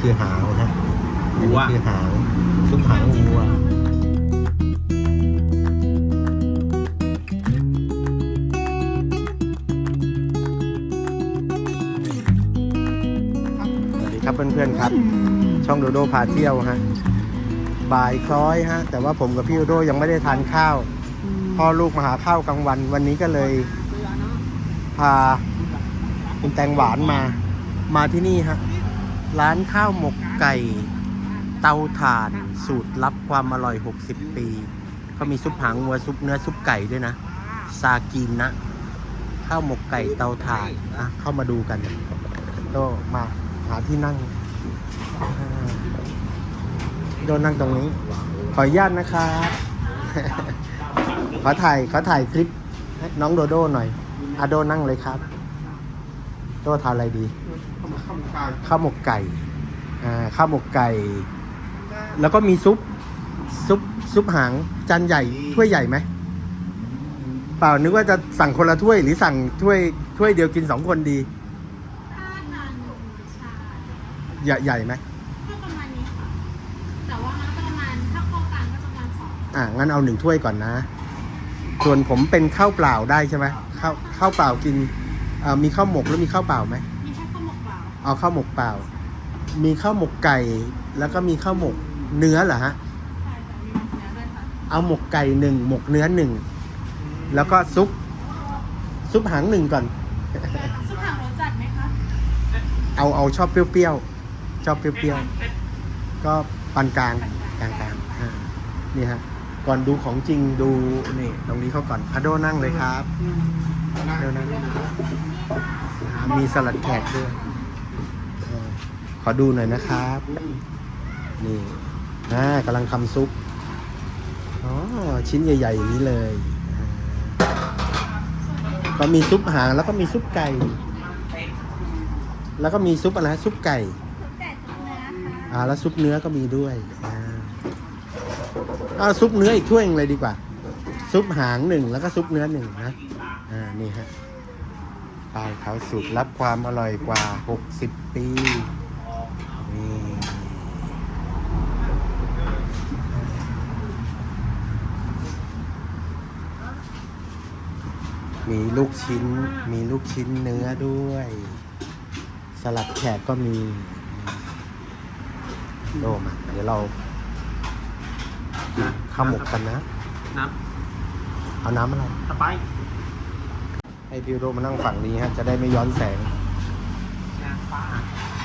คือหางนะอันวันี้วคือหางซุปหางวัวสวัสดีครับเพื่อนๆครับ ช่องโดโดพาเที่ยวฮะบ่ายคล้อยฮะ แต่ว่าผมกับพี่โดโดยังไม่ได้ทานข้าวพ่อลูกมาหาข้าวกลางวัน วันนี้ก็เลยพาคุณแตงหวานมามาที่นี่ฮะ ร้านข้าวหมกไก่ เตาถ่านสูตรลับความอร่อย 60 ปีเขามีซุปหางวัวซุปเนื้อซุปไก่ด้วยนะ ซากินนะ ข้าวหมกไก่เตาถ่านอะเข้ามาดูกันโดมาหาที่นั่งโดนั่งตรงนี้ ขออนุญาตนะครับขอถ่ายขอถ่ายคลิปน้องโดโดหน่อยอาโดนั่งเลยครับ โดทานอะไรดี ข้าวหมกไก่อ่าข้าวหมกไก่ แล้วก็มีซุปซุปซุปหางจานใหญ่ถ้วยใหญ่ไหมเปล่านึกว่าจะสั่งคนละถ้วยหรือสั่งถ้วยถ้วยเดียวกินสองคนดีถ้าทานชาใหญ่ใหญ่ไหมก็ประมาณนี้ค่ะแต่ว่ามันก็ประมาณถ้าเข้ากลางก็ประมาณสองอ่างั้นเอาหนึ่งถ้วยก่อนนะ ส่วนผมเป็นข้าวเปล่าได้ใช่ไหมข้าวข้าวเปล่ากินเอ่อมีข้าวหมกแล้วมีข้าวเปล่าไหม เอาข้าวหมกเปล่า มีข้าวหมกไก่ แล้วก็มีข้าวหมกเนื้อเหรอฮะ เอาหมกไก่หนึ่งหมกเนื้อหนึ่ง แล้วก็ซุป ซุปหางหนึ่งก่อน ซุปหางรสจัดไหมคะ เอาเอาชอบเปรี้ยวๆ ชอบเปรี้ยวๆ ก็ปานกลางกลางกลางๆนี่ฮะ ก่อนดูของจริงดูนี่ตรงนี้เขาก่อนอะโดนั่งเลยครับเดี๋ยวนั่งมีสลัดแขกด้วย ขอดูหน่อยนะครับ นี่อ่ากำลังทำซุป อ๋อ ชิ้นใหญ่ๆอย่างนี้เลยอ่าก็มีซุปหางแล้วก็มีซุปไก่ แล้วก็มีซุปอะไรฮะซุปไก่ซุปไก่ซุปเนื้อค่ะอ่า แล้วซุปเนื้อก็มีด้วย อ่าเอาซุปเนื้ออีกถ้วยหนึงเลยดีกว่า ซุปหางหนึ่งแล้วก็ซุปเนื้อหนึ่งนะ อ่า นี่ฮะปลายเขาสูตรรับความอร่อยกว่า 60 ปีนี่ มีลูกชิ้น มีลูกชิ้นเนื้อด้วย สลัดแขกก็มีโดมาเดี๋ยวเราข้าวหมกกันนะ น้เอาน้ำอะไรำสไปซ์ให้พี่โดมานั่งฝั่งนี้ฮะ จะได้ไม่ย้อนแสงนางฟ้า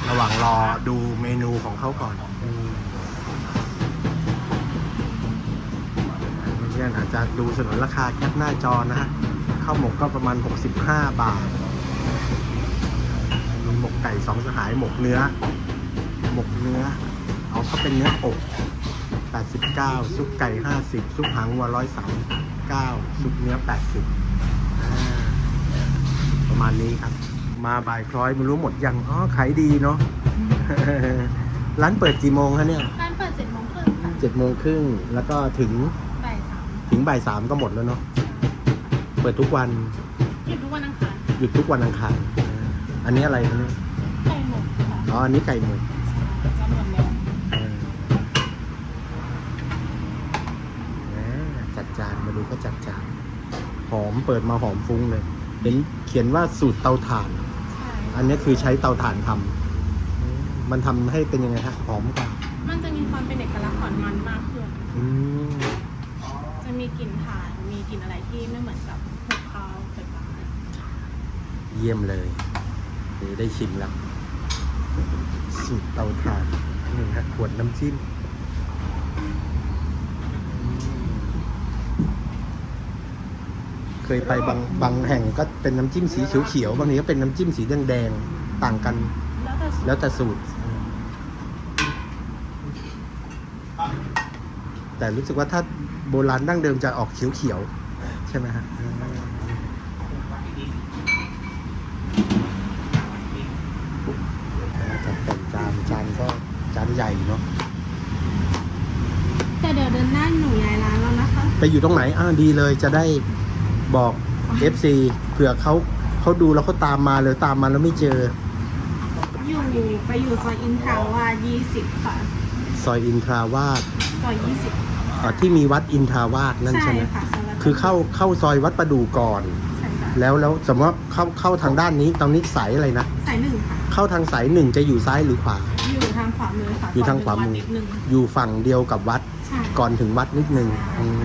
ระหว่างรอดูเมนูของเขาก่อนอืมเพื่อนๆอาจจะดูสนนราคาแคปหน้าจอนะฮะข้าวหมกก็ประมาณ 65 บาทมีหมกไก่สองสหายหมกเนื้อ หมกเนื้อ เอาเขาเป็นเนื้ออก 89 ซุปไก่ 50 ซุปหางวัว139 ซุปเนื้อ 80อ่าประมาณนี้ครับ มาบ่ายคล้อยไม่รู้หมดยังอ๋อขายดีเนาะร้านเปิดกี่โมงคะเนี่ยร้านเปิดเจ็ดโมงครึ่งค่ะเจ็ดโมงครึ่งแล้วก็ถึงบ่ายสามถึงบ่ายสามก็หมดแล้วเนาะเปิดทุกวันหยุดทุกวันอังคารหยุดทุกวันอังคารอ่าอันนี้อะไรคะเนี่ยไก่หมกค่ะอ๋ออันนี้ไก่หมกจะหมดแล้วอ่าแหมจัดจานมาดูก็จัดจานหอมเปิดมาหอมฟุ้งเลยเห็นเขียนว่าสูตรเตาถ่านใช่ อันนี้คือใช้เตาถ่านทำอืมมันทำให้เป็นยังไงฮะหอมกว่ามันจะมีความเป็นเอกลักษณ์ของมันมากขึ้น อืมจะมีกลิ่นถ่าน มีกลิ่นอะไรที่ไม่เหมือนกับหุงข้าวไฟฟ้าเยี่ยมเลยเดี๋ยวได้ชิมแล้วสูตรเตาถ่านนี่ฮะขวดน้ำจิ้ม เคยไปบางบางแห่งก็เป็นน้ำจิ้มสีเขียวๆบางทีก็เป็นน้ำจิ้มสีแดงๆต่างกัน แล้วแต่สูตรแล้วแต่สูตรแต่รู้สึกว่าถ้าโบราณดั้งเดิมจะออกเขียวๆใช่ไหมฮะอืมจัดแต่งจานจานก็จานใหญ่เนาะแต่เดี๋ยวเดินหน้าหนูย้ายร้านแล้วนะคะ ไปอยู่ตรงไหนอ่าดีเลยจะได้ บอก FC เผื่อเขาเขาดูแล้วเขาตามมาเลยตามมาแล้วไม่เจอ อยู่อยู่ไปอยู่ซอยอินทาวา20 ค่ะ ซอยอินทราวาสซอย 20 อ่าที่มีวัดอินทราวาสนั่นใช่ไหมค่ะซอยวัดคือเข้าเข้าซอยวัดประดูก่อน ใช่ค่ะแล้วแล้วสมมติว่าเข้าเข้าทางด้านนี้ตรงนี้สายอะไรนะสายหนึ่งค่ะ เข้าทางสายหนึ่งจะอยู่ซ้ายหรือขวา อยู่ทางขวามือค่ะอยู่ทางขวามือนิดนึงอยู่ฝั่งเดียวกับวัดใช่ ก่อนถึงวัดนิดนึงอืม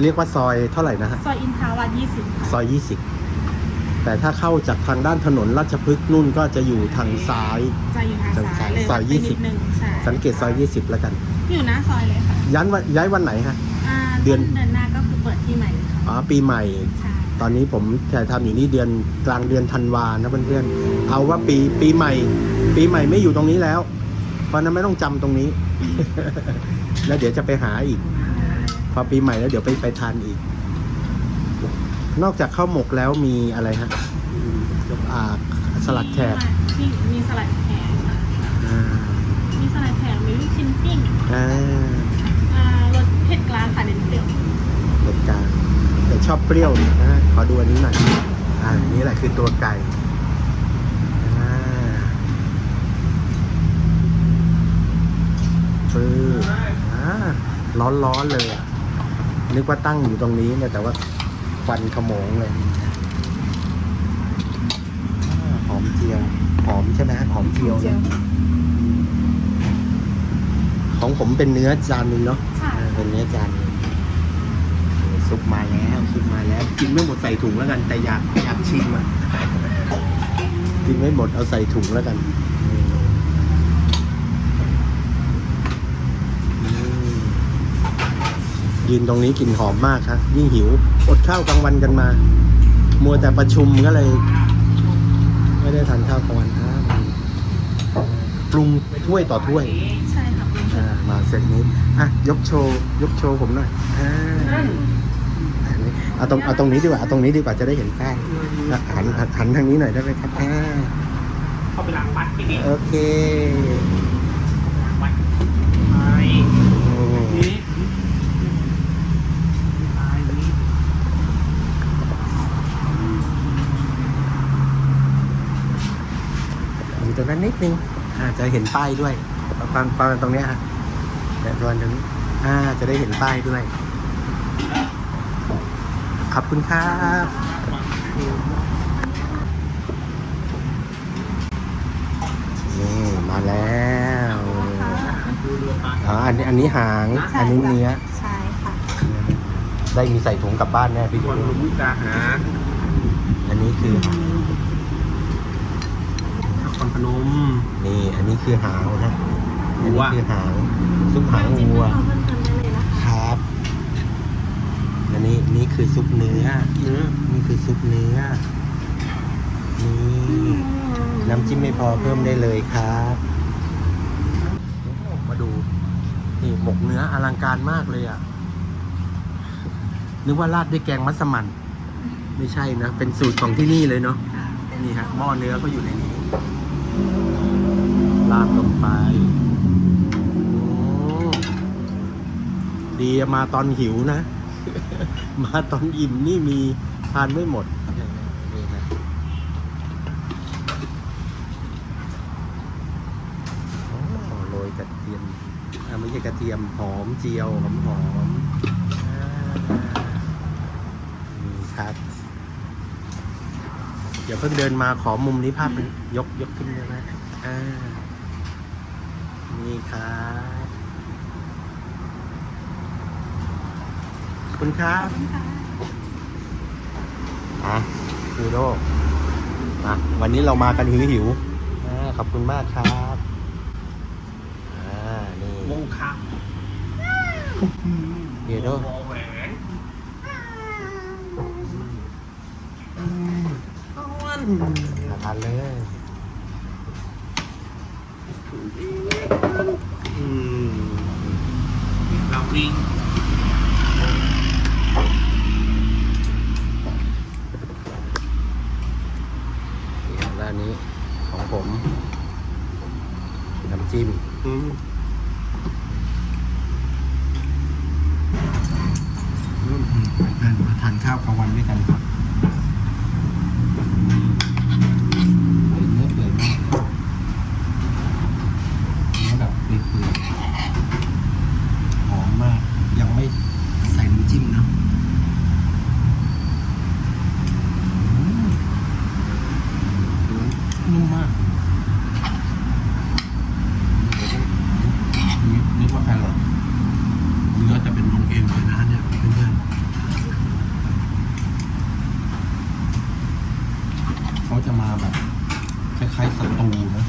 เรียกว่าซอยเท่าไหร่นะฮะ ซอยอินทาวา20ค่ะซอย20แต่ถ้าเข้าจากทางด้านถนนราชพฤกษ์นู่นก็จะอยู่ทางซ้าย จะอยู่ทางซ้ายเลยซอยไปยี่นิสิบดนึงใช่สังเกตซอย20แล้วกัน อยู่หน้าซอยเลยค่ะย้ายวันย้ายวันไหนฮะอ่าเดือนต้เดือนหน้าก็คือเปิดที่ใหม่เลยค่ะอ๋อปีใหม่ใช่ตอนนี้ผมถ่ายทำอยู่นี่เดือนกลางเดือนธันวานะเพื่อนๆเอาว่าปีปีใหม่ ปีใหม่ไม่อยู่ตรงนี้แล้วเพราะฉะนั้นไม่ต้องจำตรงนี้ แล้วเดี๋ยวจะไปหาอีก พอปีใหม่แล้วเดี๋ยวไปไปทานอีก นอกจากข้าวหมกแล้วมีอะไรฮะอ่าสลัดแขกที่มีสลัดแขกค่ะอ่ามีสลัดแขกมีลูกชิ้นปิ้งอ่าอ่ารสเผ็ดกลางค่ะเน้นเปรี้ยวรสกลางแต่ชอบเปรี้ยวนะขอดูอันนี้หน่อยอ่านี่แหละคือตัวไก่อ่าปื้ออ่าร้อนร้อนๆเลยอะ นึกว่าตั้งอยู่ตรงนี้เนี่ยแต่ว่าควันขโมงเลยอ่าหอมเจียว หอมใช่ไหมหอมเจียวนะของผมเป็นเนื้อจานหนึงเนาะใช่เออเป็นเนื้อจานหนึ่งซุปมาแล้วซุปมาแล้วกินไม่หมดใส่ถุงแล้วกันแต่อยากอยากชิมอะกินไม่หมดเอาใส่ถุงแล้วกันอืม ยืนตรงนี้กลิ่นหอมมากครับยิ่งหิว อดข้าวกลางวันกันมา มัวแต่ประชุมก็เลย ไม่ได้ทานข้าวกลางวันครับปรุงถ้วยต่อถ้วยใช่ค่ะคุณผู้ชอ่ามมาเซตนี้อะยกโชว์ยกโชว์ผมหน่อยอ่าอันนี้เอาตรงเอาตรงนี้ดีกว่าเอาตรงนี้ดีกว่าจะได้เห็นแป้งอะหันหันหันทางนี้หน่อยได้ไหมครับอ่าเข้าไปหลังวัดที่นี่โอเค วัดไป โอ้ นี่ไปนี่ อยู่ตรง นั้นนิดนึงอ่าจะเห็นป้ายด้วยประมาณประมาณตรงเนี้ยฮะแต่ประมาณตรงนี้อ่าจะได้เห็นป้ายด้วย ขอบคุณครับนี่มาแล้วดูเรือปลาอ๋ออันนี้อันนี้หาง อันนี้เนื้อ ใช่ค่ะ ได้มีใส่ถุงกลับบ้านแน่พี่คดูนรู้กาหาอันนี้คือนครพ นม นี่อันนี้คือหางนะอันวันี้วคือหางซุปหางจิ้มวัวน้ำเพิ่มเติมได้เลยนะคะครับ อันนี้นี่คือซุปเนื้อเนื้อนี่คือซุปเนื้อนี่น้ำจิ้มไม่พอเพิ่มได้เลยครับโอ้โหมาดูนี่หมกเนื้ออลังการมากเลยอะนึกว่าราดด้วยแกงมัสมั่นไม่ใช่นะ เป็นสูตรของที่นี่เลยเนาะนี่ฮะหม้อเนื้อก็อยู่ในนี้ ราดลงไปโอ้ดีอะมาตอนหิวนะ มาตอนอิ่มนี่มีทานไม่หมดนี่ฮะโอ้โรยกระเทียมอ่าไม่ใช่กระเทียมหอมเจียวหอมหอมๆอ่านี่ครับเดี๋ยวเพิ่งเดินมาขอมุมนี้ภาพมันยกยกขึ้นได้ไหมอ่า นี่ครับขอบคุณครับอะคูโดอะวันนี้เรามากันหิวหิวๆอ่าขอบคุณมากครับอ่านี่วงคับเดี๋ยวโดวอแหวนมาทานเลย อืม เราวิ่ง นี่ครับแล้วอันนี้ของผม น้ำจิ้ม อืม เพื่อนๆมาทานข้าวกลางวันด้วยกันครับเฮ้ยเนื้อเปื่อยมาก สตูนะ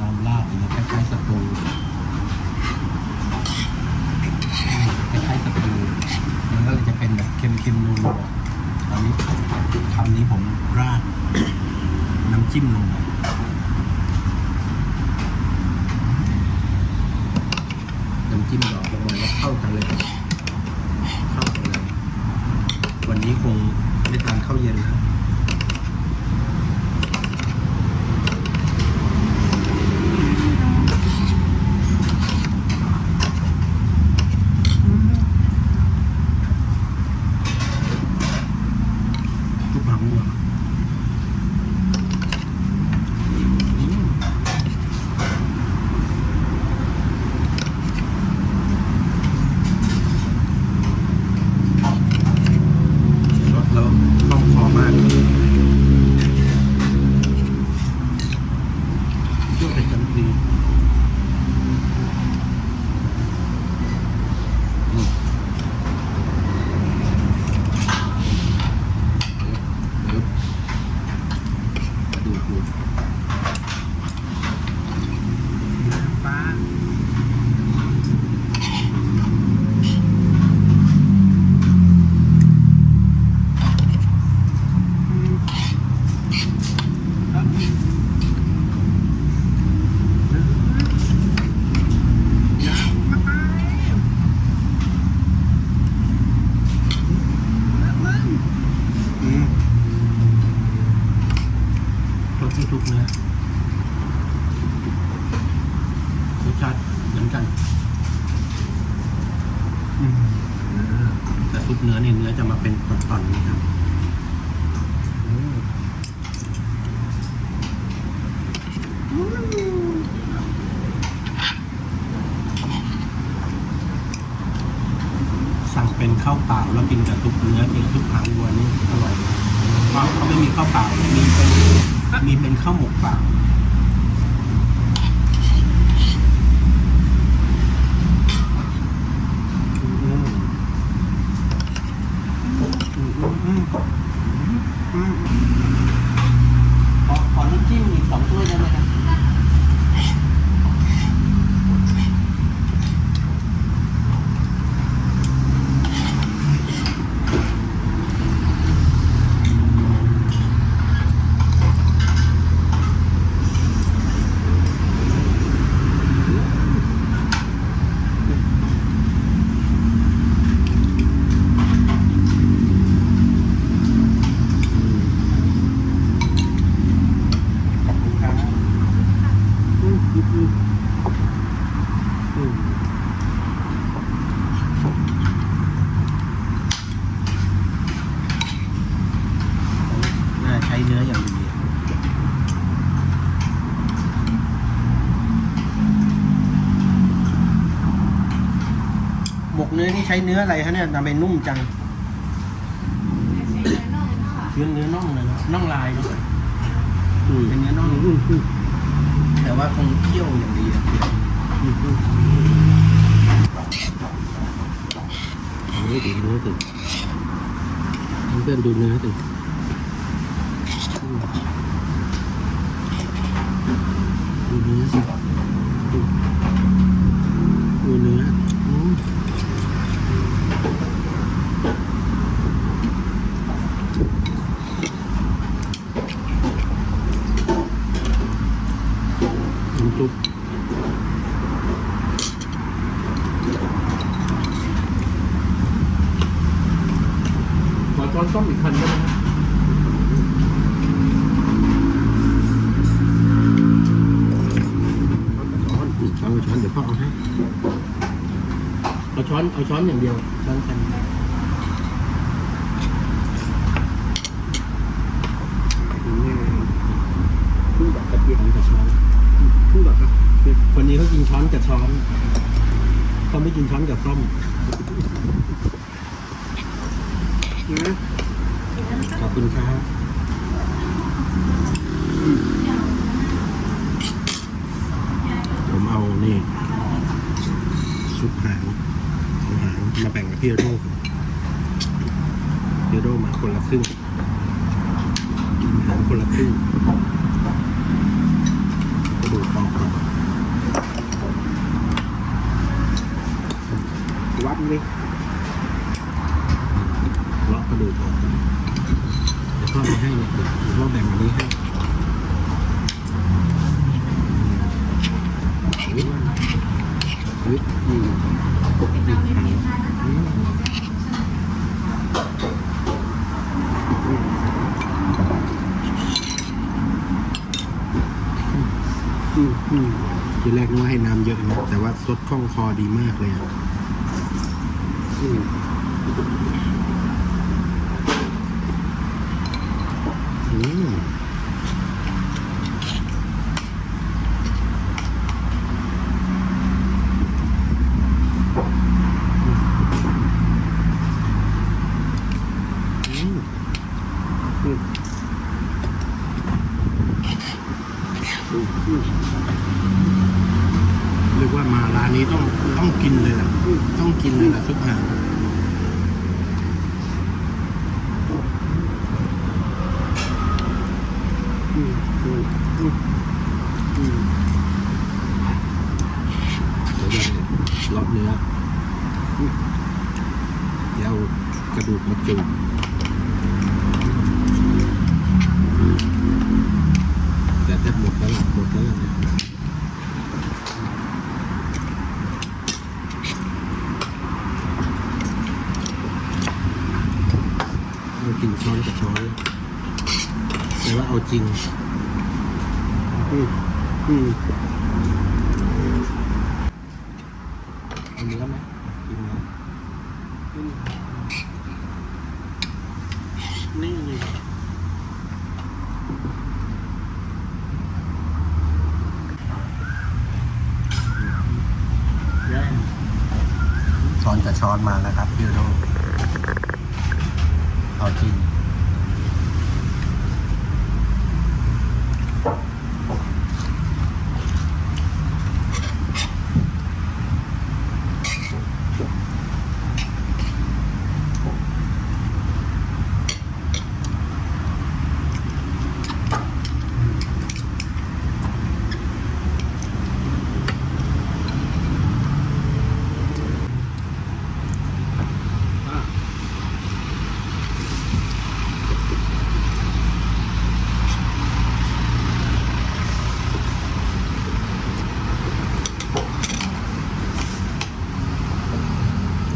น้ำราดอย่างเงี้ยคล้ายๆสตูอืมคล้ายๆสตูมันก็เลยจะเป็นแบบเค็มๆนัวๆ ตอนนี้คำนี้ผมราดน้ำจิ้มลงไปน้ำจิ้มดอกลงมาแล้วเข้ากันเลย เข้ากันเลย วันนี้คงไม่ทานข้าวเย็นแล้ว ทุกหางวัวอืมรสแล้วคล่องคอมากเชื่อเป็นกันดีอืมเดี๋ยวดูดู ฟ้า อืมรสที่ทุกเนื้อรสชาติเหมือนกันอืมแต่ซุป เนื้อเนี่ยเนื้อจะมาเป็นตอนๆนะครับอืมสั่งเป็นข้าวเปล่าแล้วกินกับซุปเนื้อกินซุปหางวัวนี่อร่อยมากเพราะเขาไม่มีข้าวเปล่า มีเป็นมีเป็นข้าวหมกเปล่า อืมอืมอืมอืมอืมขอขอน้ำจิ้มอีกสองถ้วยได้ไหมครับขอบคุณครับอืมอืมอืมอืมน่าใช้เนื้ออย่างดีหมกเนื้อนี่ ใช้เนื้ออะไรฮะเนี่ยทำไมนุ่มจังเนื้อเนื้อน่องเลยนะน่องลายเนาะเป็นเนื้อน่องแต่ว่าคงเคี่ยวอย่างดีอะเคี่ยวเนื้อดูเนื้อสิเพื่อนๆดูเนื้อสิดูเนื้อสิดูดูเนื้ออืมน้ำซุป ขอช้อนส้อมอีกคันได้ไหมครับ ช้อน อีกช้อนช้อนเดี๋ยวพ่อเอาให้เอาช้อนเอาช้อนอย่างเดียวช้อนกันคู่กับกระเทียมกับช้อนคู่กับครับคนนี้เขากินช้อนกับช้อนเขาไม่กินช้อนกับส้อมนะขอบคุณครับผมเอานี่ ซุปหางเอาหางมาแบ่งกับพี่โดครับพี่โดมาคนละครึ่งกินหางคนละครึ่ง นี่เลาะกระดูกออกเดี๋ยวพ่อไม่ให้เนี่ยเดี๋ยวพ่อแบ่งอันนี้ให้อุ๊ยอุ๊ยอืมอืมอืมอืมทีแรกนึกว่าให้น้ำเยอะนะแต่ว่าซดคล่องคอดีมากเลยอะ อืมเรียกว่ามาร้านนี้ต้องต้องกินเลยล่ะต้องกินเลยล่ะทุกหางอืมอืมอืมอืมเดี๋ยวได้เลาะเนื้ออืมเดี๋ยวเอากระดูกมาจุ่มแต่จะหมดแล้วล่ะหมดแล้วล่ะเนี่ยเรา กินช้อนกับช้อนแต่ว่าเอาจริง อืมอืมเอาเนื้อไหมกินเนื้ออืมนี่ไงช้อนกับช้อนมาแล้วครับพี่โดเอาจริง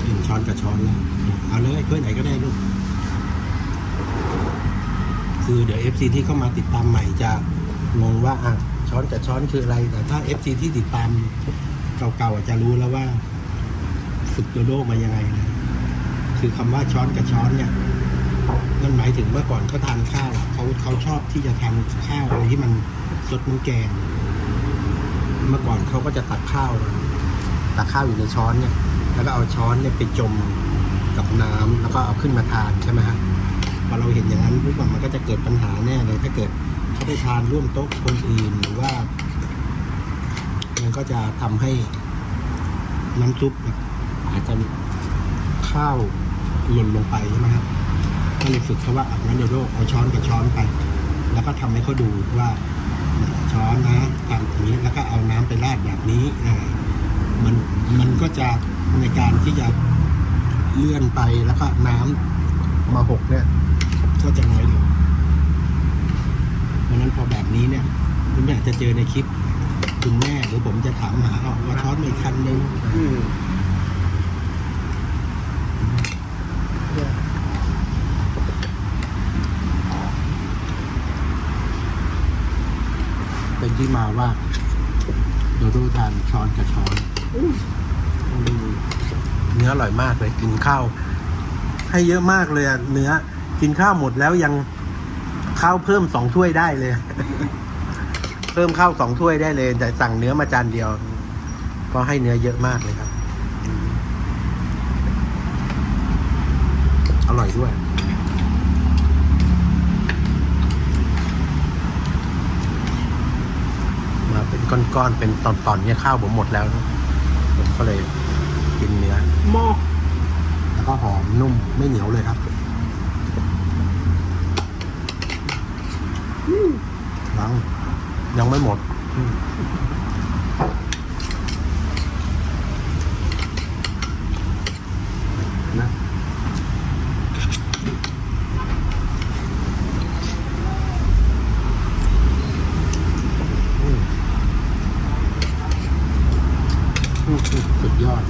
เห็นช้อนกับช้อนแล้ว เอาเลยถ้วยไหนก็ได้ลูก คือเดี๋ยว FC ที่เข้ามาติดตามใหม่จะงงว่าอะช้อนกับช้อนคืออะไร แต่ถ้า FC ที่ติดตามเก่าๆอาจจะรู้แล้วว่าฝึกโดโดมายังไงนะคือคำว่าช้อนกับช้อนเนี่ยนั่นหมายถึงเมื่อก่อนเขาทานข้าวเขาเขาชอบที่จะทานข้าวอะไรที่มันสดน้ำแกง เมื่อก่อนเขาก็จะตักข้าวตักข้าวอยู่ในช้อนเนี่ย แล้วก็เอาช้อนเนี่ยไปจมกับน้ำแล้วก็เอาขึ้นมาทานใช่ไหมฮะ พอเราเห็นอย่างนั้นปุ๊บอะมันก็จะเกิดปัญหาแน่เลย ถ้าเกิดเขาไปทานร่วมโต๊ะคนอื่นหรือว่า มันก็จะทำให้น้ำซุปแบบอาจจะข้าวหล่นลงไปใช่ไหมครับก็เลยฝึกเขาว่าอะงั้นเดี๋ยวโดเอาช้อนกับช้อนไป แล้วก็ทำให้เขาดูว่าช้อนนะทำอย่างนี้แล้วก็เอาน้ำไปราดแบบนี้อ่า มันมันก็จะในการที่จะเลื่อนไปแล้วก็น้ำมาหกเนี่ย ก็จะน้อยลงเพราะนั้นพอแบบนี้เนี่ย คุณอยากจะเจอในคลิปคุณแม่หรือผมจะถามหาเอาว่าช้อนมีคันนึงเป็นที่มาว่าเราต้องทานช้อนกับช้อนเนื้ออร่อยมากเลยกินข้าวให้เยอะมากเลยเนื้อ กินข้าวหมดแล้วยังข้าวเพิ่มสองถ้วยได้เลย เพิ่มข้าวสองถ้วยได้เลย แต่สั่งเนื้อมาจานเดียว ก็ให้เนื้อเยอะมากเลยครับ อร่อยด้วยมาเป็นก้อนๆ เป็นตอนๆเนี่ยข้าวผมหมดแล้วนะผมก็เลยกินเนื้อหม้อแล้วก็หอมนุ่มไม่เหนียวเลยครับ ยังไม่หมดนะสุดยอด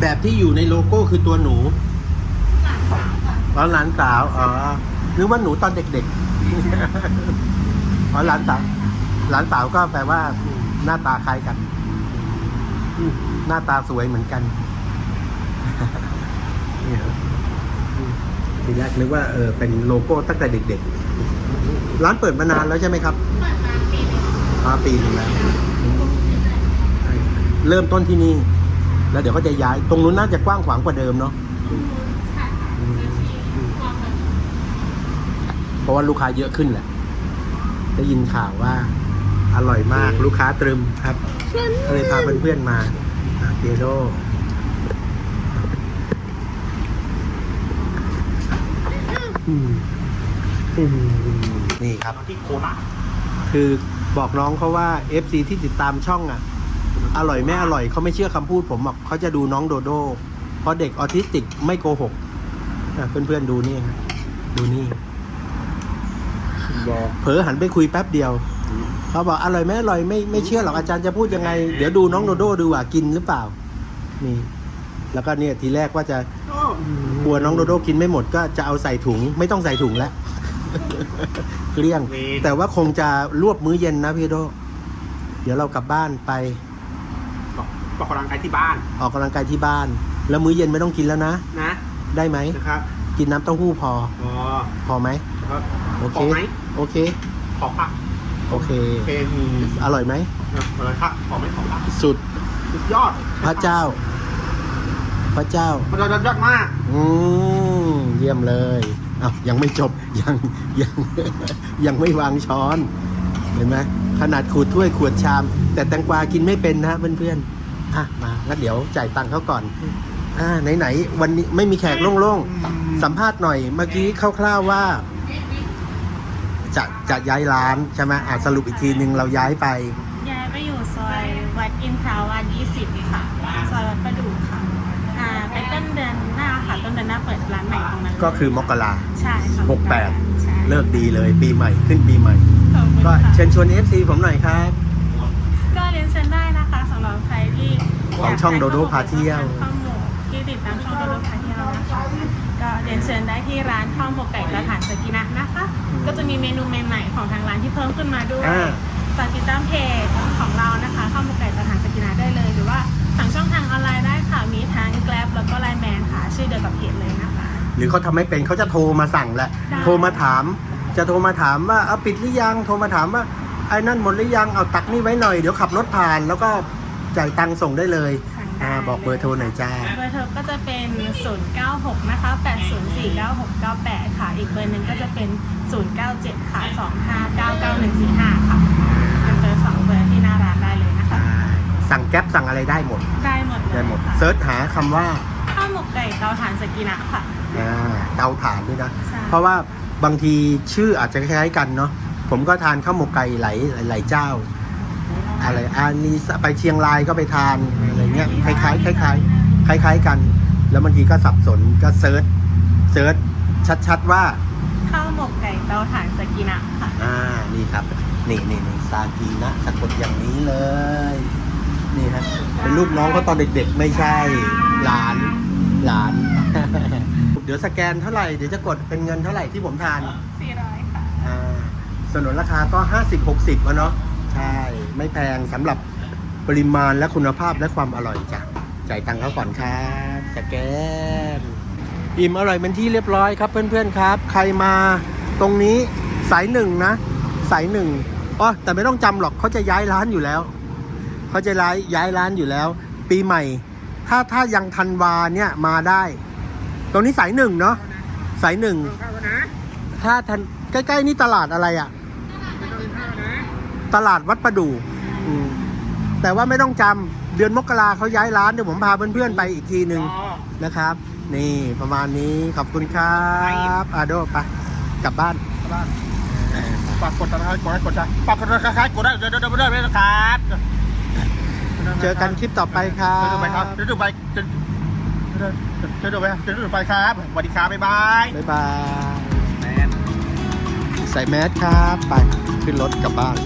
แบบที่อยู่ในโลโก้คือตัวหนูร้าหลานสาวอ๋อ นึกว่าหนูตอนเด็กๆอ๋อหลานสาวหลานสาวก็แปลว่า หน้าตาคล้ายกันหน้าตาสวยเหมือนกันเรียทีแรกนึกว่าเออเป็นโลโก้ตั้งแต่เด็กๆ ร้านเปิดมานานแล้วใช่ไหมครับเปิดมาปีนึงมาปีหนึ่งแล้วเริ่มต้นที่นี่ แล้วเดี๋ยวก็จะย้าย ตรงนู้นน่าจะกว้างขวางกว่าเดิมเนาะ ใช่ค่ะซื้อที่กว้างกว่าเดิม เพราะว่าลูกค้าเยอะขึ้นแหละ ได้ยินข่าวว่าอร่อยมากลูกค้าตรึมครับก็เลยพาเพื่อนๆมาเปียโดนี่ครับที่โคราชคือบอกน้องเขาว่า FC ที่ติดตามช่องอะ อร่อยไม่อร่อยเขาไม่เชื่อคำพูดผมหรอกเขาจะดูน้องโดโดเพราะเด็กออทิสติกไม่โกหกอะเพื่อนๆดูนี่ครับดูนี่บอก เผลอหันไปคุยแป๊บเดียวเขาบอกอร่อยไหมอร่อยไม่ไม่เชื่อหรอกอาจารย์จะพูดยังไง เดี๋ยวดูน้องโดโดดูว่ากินหรือเปล่า นี่ แล้วก็เนี่ยทีแรกว่าจะกลัวน้องโดโดกินไม่หมดก็จะเอาใส่ถุง ไม่ต้องใส่ถุงแล้วเกลี้ยง แต่ว่าคงจะรวบมื้อเย็นนะพี่โด เดี๋ยวเรากลับบ้านไปออกกำลังกายที่บ้าน ออกกำลังกายที่บ้าน แล้วมื้อเย็นไม่ต้องกินแล้วนะนะ ได้ไหมนะครับ กินน้ำเต้าหู้พออ๋อพอไหม ครับ โอเคพอไหม โอเค ขอพักโอเค โอเคอืมอร่อยไหม อะไรครับขอไหมขอพักสุดสุดยอดพระเจ้า พระเจ้า มันยอดยอดมากอืมเยี่ยมเลยอ้าวยังไม่จบ ยังยัง ยังไม่วางช้อน เห็นไหมขนาดขูดถ้วยขวดชาม แต่แตงกวากินไม่เป็นนะเพื่อนๆอะมาแล้วเดี๋ยวจ่ายตังค์เขาก่อน อ่าไหนๆวันนี้ไม่มีแขกโล่งๆ สัมภาษณ์หน่อยเมื่อกี้คร่าวๆว่า จะจะย้ายร้านใช่ไหมอะสรุปอีกทีหนึ่งเราย้ายไป ย้ายไปอยู่ซอยวัดอินทราวัน20 ค่ะ ซอยวัดประดู่ค่ะ อ่าไปต้นเดือนหน้าค่ะ ต้นเดือนหน้าเปิดร้านใหม่ตรงนั้นเลยก็คือมกราใช่ค่ะหกแปดใช่เลิกดีเลยปีใหม่ขึ้นปีใหม่ ขอบคุณก็ค่ะ เชิญชวน FC ผมหน่อยครับ ก็เรียนเชิญได้นะคะสำหรับใครที่ของช่องโดโดพาเที่ยว ข้าวหมกที่ติดตามช่องโดโดพาเที่ยวนะคะก็เรียนเชิญได้ที่ร้านข้าวหมกไก่กระถานสกินะนะคะ ก็จะมีเมนูใหม่ๆ ของทางร้านที่เพิ่มขึ้นมาด้วยอ่า ฝากติดตามเพจของเรานะคะข้าวหมกไก่กระถานสกินะได้เลย หรือว่าสั่งช่องทางออนไลน์ได้ค่ะ มีทั้ง Grab แล้วก็ Line Man ค่ะ ชื่อเดียวกับเพจเลยนะคะ หรือเขาทำไม่เป็นเขาจะโทรมาสั่งแหละ ได้ โทรมาถาม จะโทรมาถามว่าเอาปิดหรือยัง โทรมาถามว่าไอ้นั่นหมดหรือยัง เอาตักนี่ไว้หน่อย เดี๋ยวขับรถผ่าน แล้วก็จ่ายตังค์ส่งได้เลยสั่งได้ อ่าบอกเบอร์โทรหน่อยจ้า เบอร์โทรก็จะเป็น 096 นะคะ 8049698 ค่ะ อีกเบอร์หนึ่งก็จะเป็น 097 ค่ะ 2599145 ค่ะเป็นเบอร์สองเบอร์ที่หน้าร้านได้เลยนะคะ สั่งแก๊ปสั่งอะไรได้หมด ได้หมดเลยได้หมด ค่ะเซิร์ชหาคำว่าข้าวหมกไก่เตาถ่านสกินะค่ะ อ่าเตาถ่านด้วยนะ ใช่ เพราะว่าบางทีชื่ออาจจะคล้ายๆกันเนาะ ผมก็ทานข้าวหมกไก่หลายหลายๆเจ้า อะไรอันนี้ไปเชียงรายก็ไปทานอะไรเงี้ยคล้ายๆคล้ายๆคล้ายๆกัน แล้วบางทีก็สับสนก็เซิร์ชเซิร์ชชัดๆว่าข้าวหมกไก่เตาถ่านสกินะค่ะอ่านี่ครับนี่นี่นี่ซากีนะสะกดอย่างนี้เลย นี่ฮะเป็นรูปน้องเขาตอนเด็กๆ ไม่ใช่หลานหลาน เดี๋ยวสแกนเท่าไหร่เดี๋ยวจะกดเป็นเงินเท่าไหร่ที่ผมทาน400ค่ะอ่าสนนราคาก็ 50 60อะเนาะ ใช่ ไม่แพงสำหรับปริมาณและคุณภาพและความอร่อยจ้ะจ่ายตังค์เขาก่อนครับสแกนอิ่มอร่อยเป็นที่เรียบร้อยครับเพื่อนๆครับ ใครมาตรงนี้สายหนึ่งนะ สายหนึ่งอ๋อแต่ไม่ต้องจำหรอกเขาจะย้ายร้านอยู่แล้วเขาจะย้ายย้ายร้านอยู่แล้ว ปีใหม่ ถ้าถ้ายังทันวาเนี่ยมาได้ ตรงนี้สายหนึ่งเนาะสายหนึ่งถ้าทันใกล้ๆนี่ตลาดอะไรอะ่ะ ตลาดวัดประดู่อืมแต่ว่าไม่ต้องจำเดือนมกราเขาย้ายร้านเดี๋ยวผมพาเพื่อนๆไปอีกทีหนึ่งนะครับ นี่ประมาณนี้ขอบคุณครับอาโดไปกลับบ้านฝากกดติดตามกดไลค์กดแชร์ฝากกดติดตามกดได้เดี๋ยวเดี๋ยวเดี๋ยวเดี๋ยวเดี๋ยวนะครับเจอกันคลิปต่อไปครับเดี๋ยวดูไปครับเดี๋ยวดูไปเดี๋ยวเดี๋ยวดูไปเดี๋ยวดูไปครับสวัสดีครับบ๊ายบายบ๊ายบายแมนใส่แมสครับไปขึ้นรถกลับบ้าน